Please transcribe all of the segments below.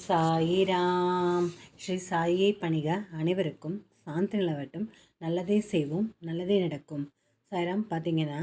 சாயிராம் ஸ்ரீ சாயியை பணிக அனைவருக்கும் சாந்தி நிலவட்டும். நல்லதே செய்வோம் நல்லதே நடக்கும். சாயிராம் பார்த்தீங்கன்னா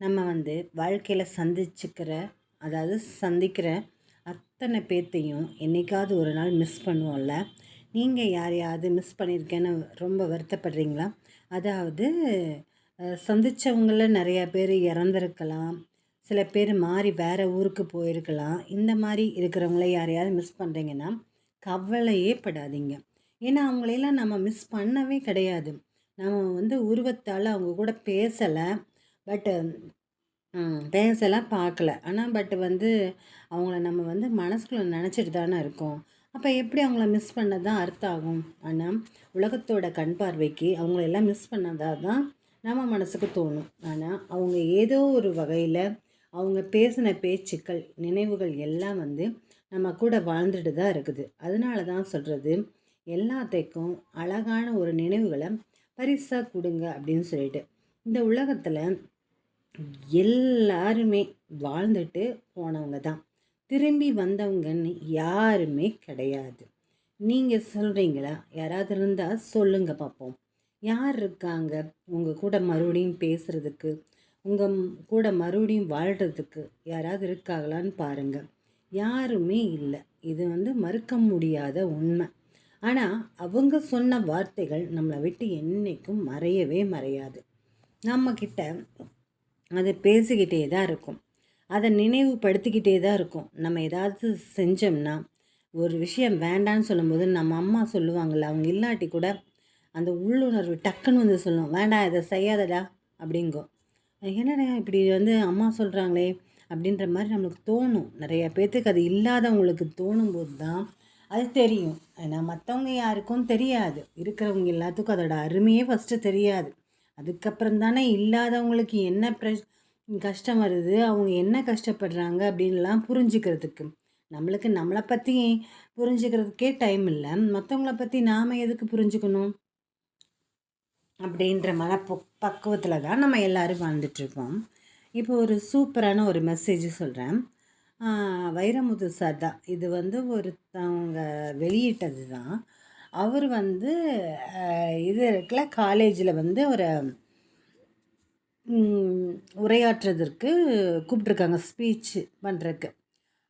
நம்ம வந்து வாழ்க்கையில் சந்திச்சுக்கிற அதாவது சந்திக்கிற அத்தனை பேர்த்தையும் என்றைக்காவது ஒரு நாள் மிஸ் பண்ணுவோம்ல. நீங்கள் யாரையாவது மிஸ் பண்ணியிருக்கேன்னு ரொம்ப வருத்தப்படுறீங்களா? அதாவது சந்தித்தவங்கள நிறையா பேர் இறந்துருக்கலாம். சில பேர் மாறி வேறு ஊருக்கு போயிருக்கலாம். இந்த மாதிரி இருக்கிறவங்கள யாரையாவது மிஸ் பண்ணுறீங்கன்னா கவலையே படாதீங்க. ஏன்னா அவங்களையெல்லாம் நம்ம மிஸ் பண்ணவே கிடையாது. நம்ம வந்து உருவத்தால் அவங்க கூட பேசலை பட்டு பேசலாம் பார்க்கல. ஆனால் பட் வந்து அவங்கள நம்ம வந்து மனசுக்குள்ளே நினச்சிட்டு தானே இருக்கோம். அப்போ எப்படி அவங்கள மிஸ் பண்ண தான் அர்த்தம் ஆகும் ஆனால் உலகத்தோட கண் பார்வைக்கு அவங்களெல்லாம் மிஸ் பண்ணதாக தான் நம்ம மனசுக்கு தோணும். ஆனால் அவங்க ஏதோ ஒரு வகையில் அவங்க பேசின பேச்சுக்கள் நினைவுகள் எல்லாம் வந்து நம்ம கூட வாழ்ந்துட்டு தான் இருக்குது. அதனால தான் சொல்கிறது எல்லாத்தைக்கும் அழகான ஒரு நினைவுகளை பரிசாக கொடுங்க அப்படின்னு சொல்லிட்டு. இந்த உலகத்தில் எல்லாருமே வாழ்ந்துட்டு போனவங்க தான். திரும்பி வந்தவங்கன்னு யாருமே கிடையாது. நீங்கள் சொல்கிறீங்களா யாராவது இருந்தால் சொல்லுங்கள் பார்ப்போம் யார் இருக்காங்க? உங்கள் கூட மறுபடியும் பேசுகிறதுக்கு உங்கள் கூட மறுபடியும் வாழ்கிறதுக்கு யாராவது இருக்காங்களான்னு பாருங்கள் யாருமே இல்லை. இது வந்து மறுக்க முடியாத உண்மை. ஆனால் அவங்க சொன்ன வார்த்தைகள் நம்மளை விட்டு என்றைக்கும் மறையவே மறையாது. நம்மக்கிட்ட அதை பேசிக்கிட்டே தான் இருக்கும். அதை நினைவுபடுத்திக்கிட்டே தான் இருக்கும். நம்ம ஏதாவது செஞ்சோம்னா ஒரு விஷயம் வேண்டான்னு சொல்லும்போது நம்ம அம்மா சொல்லுவாங்கள்ல அவங்க இல்லாட்டி கூட அந்த உள்ளுணர்வு டக்குன்னு வந்து சொல்லும். வேண்டாம் இதை செய்யாதடா அப்படிங்கோ என்னடா இப்படி வந்து அம்மா சொல்கிறாங்களே அப்படின்ற மாதிரி நம்மளுக்கு தோணும். நிறைய பேர்த்துக்கு அது இல்லாதவங்களுக்கு தோணும்போது தான் அது தெரியும். ஏன்னா மற்றவங்க யாருக்கும் தெரியாது. இருக்கிறவங்க எல்லாத்துக்கும் அதோட அருமையே ஃபஸ்ட்டு தெரியாது. அதுக்கப்புறம் தானே இல்லாதவங்களுக்கு என்ன ப்ரெ கஷ்டம் வருது அவங்க என்ன கஷ்டப்படுறாங்க அப்படின்லாம் புரிஞ்சுக்கிறதுக்கு. நம்மளுக்கு நம்மளை பற்றி புரிஞ்சுக்கிறதுக்கே டைம் இல்லை. மற்றவங்கள பற்றி நாம் எதுக்கு புரிஞ்சுக்கணும்? அப்படின்ற மனப்பு பக்குவத்தில் தான் நம்ம எல்லோரும் வாழ்ந்துட்டுருக்கோம் இப்போ ஒரு சூப்பரான ஒரு மெசேஜ் சொல்கிறேன் வைரமுது சார் தான். இது வந்து ஒருத்தவங்க வெளியிட்டது தான். அவர் வந்து இது இருக்குல்ல காலேஜில் வந்து ஒரு உரையாற்றுறதற்கு கூப்பிட்ருக்காங்க ஸ்பீச் பண்ணுறக்கு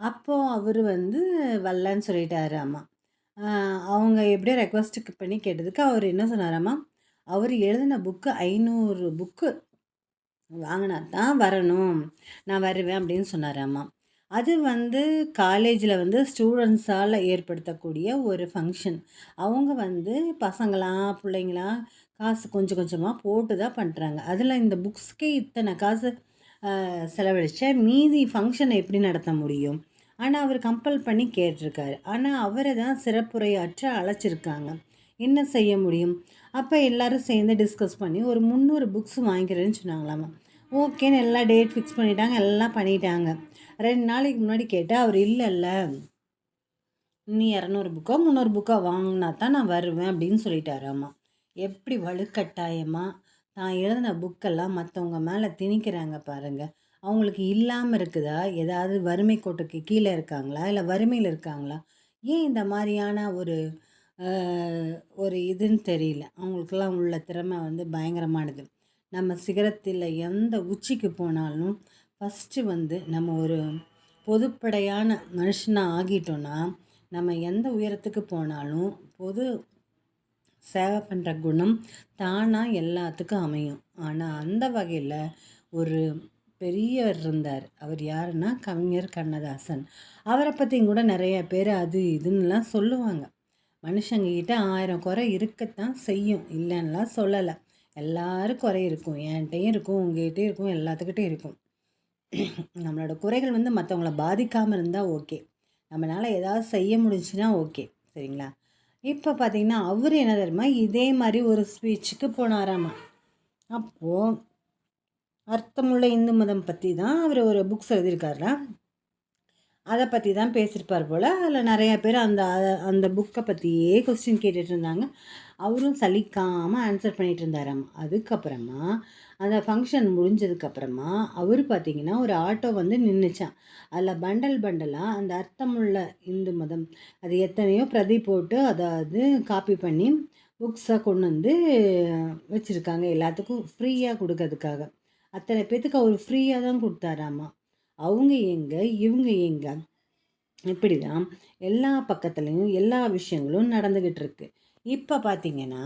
அப்போது அவர் வந்து வரலன்னு சொல்லிட்டாராம்மா அவங்க எப்படியோ ரெக்வஸ்ட்டுக்கு பண்ணி கேட்டதுக்கு அவர் என்ன சொன்னாராம்மா? அவர் எழுதின புக்கு ஐநூறு புக்கு வாங்கினா தான் வரணும். நான் வருவேன் அப்படின்னு சொன்னார் அம்மா. அது வந்து காலேஜில் வந்து ஸ்டூடெண்ட்ஸால் ஏற்படுத்தக்கூடிய ஒரு ஃபங்க்ஷன் அவங்க வந்து பசங்களாம் பிள்ளைங்களாம் காசு கொஞ்சம் கொஞ்சமாக போட்டு தான் பண்ணுறாங்க அதில் இந்த புக்ஸ்க்கே இத்தனை காசு செலவழித்த மீதி ஃபங்க்ஷனை எப்படி நடத்த முடியும்? ஆனால் அவர் கம்பல் பண்ணி கேட்டிருக்காரு. ஆனால் அவரை தான் சிறப்புரையாற்ற அழைச்சிருக்காங்க. என்ன செய்ய முடியும்? அப்போ எல்லோரும் சேர்ந்து டிஸ்கஸ் பண்ணி ஒரு முந்நூறு புக்ஸ் வாங்கிக்கிறேன்னு சொன்னாங்களாமா. ஓகேன்னு எல்லாம் டேட் ஃபிக்ஸ் பண்ணிட்டாங்க எல்லாம் பண்ணிட்டாங்க. ரெண்டு நாளைக்கு முன்னாடி கேட்டால் அவர் இல்லைல்ல. நீ இரநூறு புக்கோ முந்நூறு புக்கோ வாங்கினா தான் நான் வருவேன் அப்படின்னு சொல்லிட்டாராம்மா எப்படி வலுக்கட்டாயமாக தான் எழுதின புக்கெல்லாம் மற்றவங்க மேலே திணிக்கிறாங்க பாருங்கள் அவங்களுக்கு இல்லாமல் இருக்குதா? ஏதாவது வறுமை கோட்டுக்கு கீழே இருக்காங்களா? இல்லை வறுமையில் இருக்காங்களா? ஏன் இந்த மாதிரியான ஒரு ஒரு இதுன்னு தெரியல. அவங்களுக்கெல்லாம் உள்ள திறமை வந்து பயங்கரமானது. நம்ம சிகரத்தில் எந்த உச்சிக்கு போனாலும் ஃபஸ்ட்டு வந்து நம்ம ஒரு பொதுப்படையான மனுஷனாக ஆகிட்டோன்னா நம்ம எந்த உயரத்துக்கு போனாலும் பொது சேவை பண்ணுற குணம் தானாக எல்லாத்துக்கும் அமையும். ஆனால் அந்த வகையில் ஒரு பெரியவர் இருந்தார். அவர் யாருன்னா கவிஞர் கண்ணதாசன். அவரை பற்றியும் கூட நிறைய பேர் அது இதுன்னெலாம் சொல்லுவாங்க. மனுஷங்கக்கிட்ட ஆயிரம் குறை இருக்கத்தான் செய்யும். இல்லைன்னெலாம் சொல்லலை. எல்லாரும் குறை இருக்கும். என்கிட்டையும் இருக்கும். உங்ககிட்டயும் இருக்கும். எல்லாத்துக்கிட்டையும் இருக்கும். நம்மளோட குறைகள் வந்து மற்றவங்கள பாதிக்காமல் இருந்தால் ஓகே. நம்மளால் ஏதாவது செய்ய முடிஞ்சுன்னா ஓகே. சரிங்களா? இப்போ பார்த்தீங்கன்னா அவர் என்ன தெரியுமா? இதே மாதிரி ஒரு ஸ்பீச்சுக்கு போனாராமா? அப்போது அர்த்தமுள்ள இந்து மதம் பற்றி தான் அவர் ஒரு புக்ஸ் எழுதியிருக்காருல அதை பற்றி தான் பேசியிருப்பார் போல். அதில் நிறையா பேர் அந்த அந்த புக்கை பற்றியே கொஸ்டின் கேட்டுட்டு இருந்தாங்க அவரும் சலிக்காமல் ஆன்சர் பண்ணிகிட்டு இருந்தாராம் அதுக்கப்புறமா அந்த ஃபங்க்ஷன் முடிஞ்சதுக்கப்புறமா அவர் பார்த்திங்கன்னா ஒரு ஆட்டோ வந்து நின்றுச்சான் அதில் பண்டல் பண்டலாக அந்த அர்த்தமுள்ள இந்து மதம் அது எத்தனையோ பிரதி போட்டு அதாவது காப்பி பண்ணி புக்ஸாக கொண்டு வந்து வச்சுருக்காங்க எல்லாத்துக்கும் ஃப்ரீயாக கொடுக்கறதுக்காக. அத்தனை பேத்துக்கு அவர் ஃப்ரீயாக தான் கொடுத்தாராமா? அவங்க எங்க இவங்க எங்க? இப்படி தான் எல்லா பக்கத்துலேயும் எல்லா விஷயங்களும் நடந்துக்கிட்டு இருக்கு இப்போ பார்த்தீங்கன்னா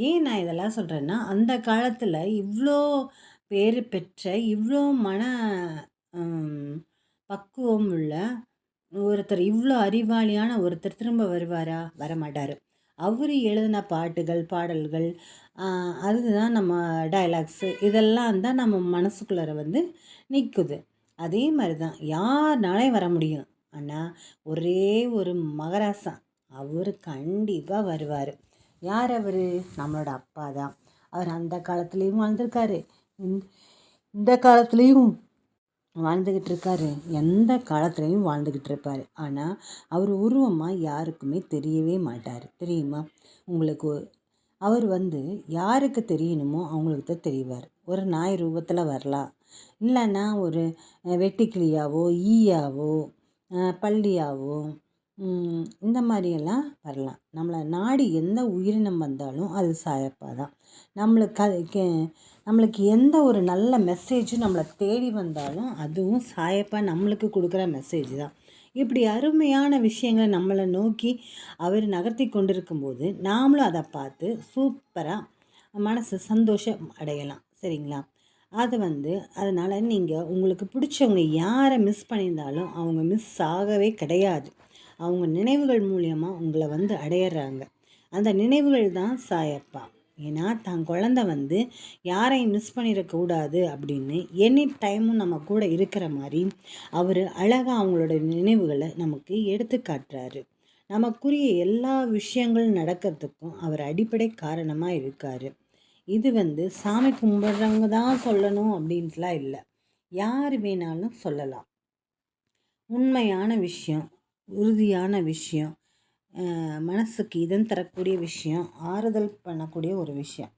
ஏன் நான் இதெல்லாம் சொல்கிறேன்னா அந்த காலத்தில் இவ்வளோ பேர் பெற்ற இவ்வளோ மன பக்குவம் உள்ள ஒருத்தர் இவ்வளோ அறிவாளியான ஒருத்தர் திரும்ப வருவாரா? வரமாட்டார். அவர் எழுதின பாட்டுகள் பாடல்கள் அதுதான் நம்ம டைலாக்ஸு இதெல்லாம் தான் நம்ம மனசுக்குள்ளார வந்து நிற்குது அதே மாதிரி தான் யார்னாலையும் வர முடியும்? ஆனால் ஒரே ஒரு மகராசா. அவர் கண்டிப்பாக வருவார். யார் அவர்? நம்மளோட அப்பா தான். அவர் அந்த காலத்துலேயும் வாழ்ந்திருக்காரு. இந்த காலத்துலேயும் வாழ்ந்துக்கிட்டு இருக்காரு. எந்த காலத்துலேயும் வாழ்ந்துக்கிட்டு இருப்பார். ஆனால் அவர் உருவமாக யாருக்குமே தெரியவே மாட்டார். தெரியுமா? உங்களுக்கு அவர் வந்து யாருக்கு தெரியணுமோ அவங்களுக்கு தான் தெரிவார். ஒரு நாய் ரூபத்தில் வரலாம். இல்லைன்னா ஒரு வெட்டுக்கிளியாவோ ஈயாவோ பள்ளியாவோ இந்த மாதிரியெல்லாம் வரலாம். நம்மளை நாடி எந்த உயிரினம் வந்தாலும் அது சாயப்பா தான் நம்மளுக்கு நம்மளுக்கு எந்த ஒரு நல்ல மெசேஜும் நம்மளை தேடி வந்தாலும் அதுவும் சாயப்பா நம்மளுக்கு கொடுக்குற மெசேஜ் தான். இப்படி அருமையான விஷயங்களை நம்மளை நோக்கி அவர் நகர்த்தி கொண்டிருக்கும்போது நாமளும் அதை பார்த்து சூப்பராக மனசு சந்தோஷம் அடையலாம். சரிங்களா? அது வந்து அதனால் நீங்கள் உங்களுக்கு பிடிச்சவங்க யாரை மிஸ் பண்ணியிருந்தாலும் அவங்க மிஸ் ஆகவே கிடையாது. அவங்க நினைவுகள் மூலியமாக உங்களை வந்து அடையிறாங்க. அந்த நினைவுகள் தான் சாயப்பா. ஏன்னா தன் குழந்த வந்து யாரையும் மிஸ் பண்ணிடக்கூடாது அப்படின்னு எனி டைமும் நம்ம கூட இருக்கிற மாதிரி அவர் அழகாக அவங்களோட நினைவுகளை நமக்கு எடுத்து காட்டுறாரு. நமக்குரிய எல்லா விஷயங்களும் நடக்கிறதுக்கும் அவர் அடிப்படை காரணமாக இருக்கார். இது வந்து சாமி கும்பிட்றவங்க தான் சொல்லணும் அப்படின்ட்டுலாம் இல்லை. யார் வேணாலும் சொல்லலாம். உண்மையான விஷயம் உறுதியான விஷயம் மனசுக்கு இதம் தரக்கூடிய விஷயம் ஆறுதல் பண்ணக்கூடிய ஒரு விஷயம்.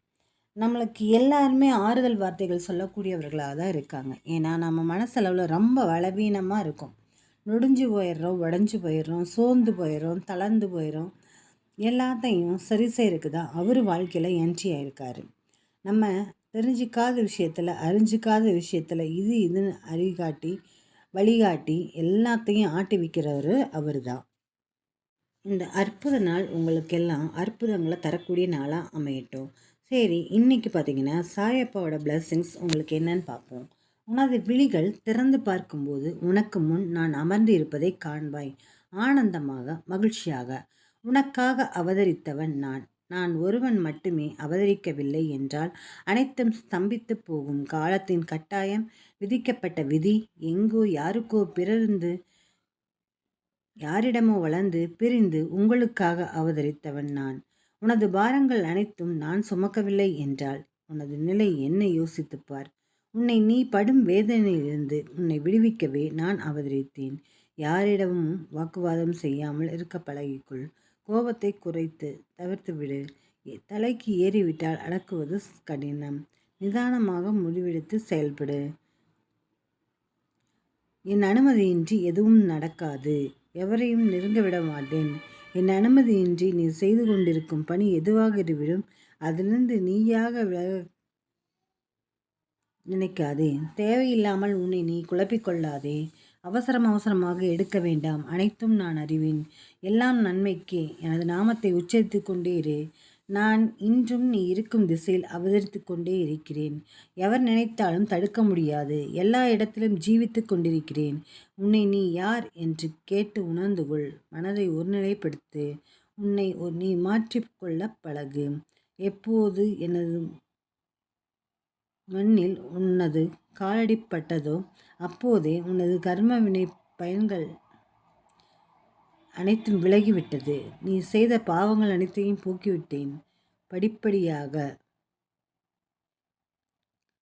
நம்மளுக்கு எல்லாருமே ஆறுதல் வார்த்தைகள் சொல்லக்கூடியவர்களாக தான் இருக்காங்க. ஏன்னா நம்ம மனசளவில் ரொம்ப பலவீனமாக இருக்கும். நொடிஞ்சு போயிடுறோம் உடஞ்சி போயிடுறோம் சோர்ந்து போயிடுறோம் தளர்ந்து போயிடும் எல்லாத்தையும் சரி செய்கிறதுக்கு தான் அவர் வாழ்க்கையில் என்ட்ரி ஆயிருக்காரு. நம்ம தெரிஞ்சிக்காத விஷயத்தில் அறிஞ்சிக்காத விஷயத்தில் இது இதுன்னு அறிகாட்டி வழிகாட்டி எல்லாத்தையும் ஆட்டி வைக்கிறவர் அவர் தான் இந்த அற்புத நாள் உங்களுக்கெல்லாம் அற்புதங்களை தரக்கூடிய நாளாக அமையட்டும். சரி இன்றைக்கி பார்த்தீங்கன்னா சாயப்பாவோட பிளஸ்ஸிங்ஸ் உங்களுக்கு என்னன்னு பார்ப்போம் உனது விழிகள் திறந்து பார்க்கும்போது உனக்கு முன் நான் அமர்ந்து இருப்பதை காண்பாய். ஆனந்தமாக மகிழ்ச்சியாக உனக்காக அவதரித்தவன் நான். நான் ஒருவன் மட்டுமே அவதரிக்கவில்லை என்றால் அனைத்தும் ஸ்தம்பித்து போகும். காலத்தின் கட்டாயம் விதிக்கப்பட்ட விதி எங்கோ யாருக்கோ பிறந்து யாரிடமோ வளர்ந்து பிரிந்து உங்களுக்காக அவதரித்தவன் நான். உனது பாரங்கள் அனைத்தும் நான் சுமக்கவில்லை என்றால் உனது நிலை என்ன யோசித்துப்பார் உன்னை நீ படும் வேதனையிலிருந்து உன்னை விடுவிக்கவே நான் அவதரித்தேன். யாரிடமும் வாக்குவாதம் செய்யாமல் இருக்க பழகிக்குள். கோபத்தை குறைத்து தவிர்த்துவிடு தலைக்கு ஏறிவிட்டால் அடக்குவது கடினம். நிதானமாக முடிவெடுத்து செயல்படு. என் அனுமதியின்றி எதுவும் நடக்காது. எவரையும் நெருங்க விட மாட்டேன். என் அனுமதியின்றி நீ செய்து கொண்டிருக்கும் பணி எதுவாக இருவிடும் அதிலிருந்து நீயாக விலக நினைக்காதே. தேவையில்லாமல் உன்னை நீ குழப்பிக்கொள்ளாதே அவசரம் அவசரமாக எடுக்க வேண்டாம். அனைத்தும் நான் அறிவேன். எல்லாம் நன்மைக்கே. எனது நாமத்தை உச்சரித்து கொண்டே இரு. நான் இன்றும் நீ இருக்கும் திசையில் அவதரித்து கொண்டே இருக்கிறேன். எவர் நினைத்தாலும் தடுக்க முடியாது. எல்லா இடத்திலும் ஜீவித்து கொண்டிருக்கிறேன். உன்னை நீ யார் என்று கேட்டு உணர்ந்து கொள். மனதை ஒருநிலைப்படுத்து. உன்னை நீ மாற்றிக்கொள்ள பழகு. எப்போது எனது மண்ணில் உன்னது காலடிப்பட்டதோ அப்போதே உனது கர்ம வினை பயன்கள் அனைத்தும் விலகிவிட்டது. நீ செய்த பாவங்கள் அனைத்தையும் போக்கிவிட்டேன். படிப்படியாக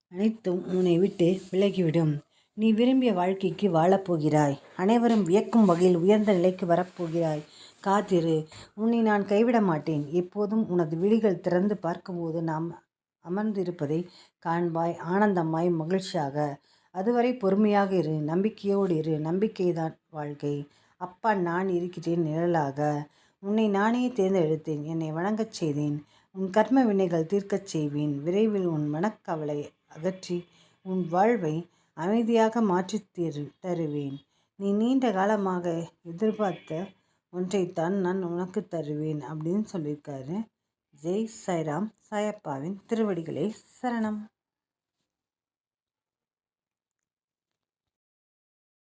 அனைத்தும் உன்னை விட்டு விலகிவிடும். நீ விரும்பிய வாழ்க்கைக்கு வாழப்போகிறாய். அனைவரும் வியக்கும் வகையில் உயர்ந்த நிலைக்கு வரப்போகிறாய். காத்திரு. உன்னை நான் கைவிட மாட்டேன். எப்போதும் உனது விழிகள் திறந்து பார்க்கும்போது நாம் அமர்ந்திருப்பதை காண்பாய். ஆனந்தமாய் மகிழ்ச்சியாக அதுவரை பொறுமையாக இரு நம்பிக்கையோடு இரு நம்பிக்கைதான் வாழ்க்கை. அப்பா நான் இருக்கிறேன் நிழலாக. உன்னை நானே தேர்ந்தெடுத்தேன் என்னை வணங்கச் செய்தேன். உன் கர்ம வினைகள் தீர்க்கச் செய்வேன். விரைவில் உன் மனக்கவலை அகற்றி உன் வாழ்வை அமைதியாக மாற்றி தரு தருவேன். நீ நீண்ட காலமாக எதிர்பார்த்த ஒன்றைத்தான் நான் உனக்கு தருவேன் அப்படின்னு சொல்லியிருக்காரு ஜெய் சாய்ராம் சாயப்பாவின் திருவடிகளே சரணம்.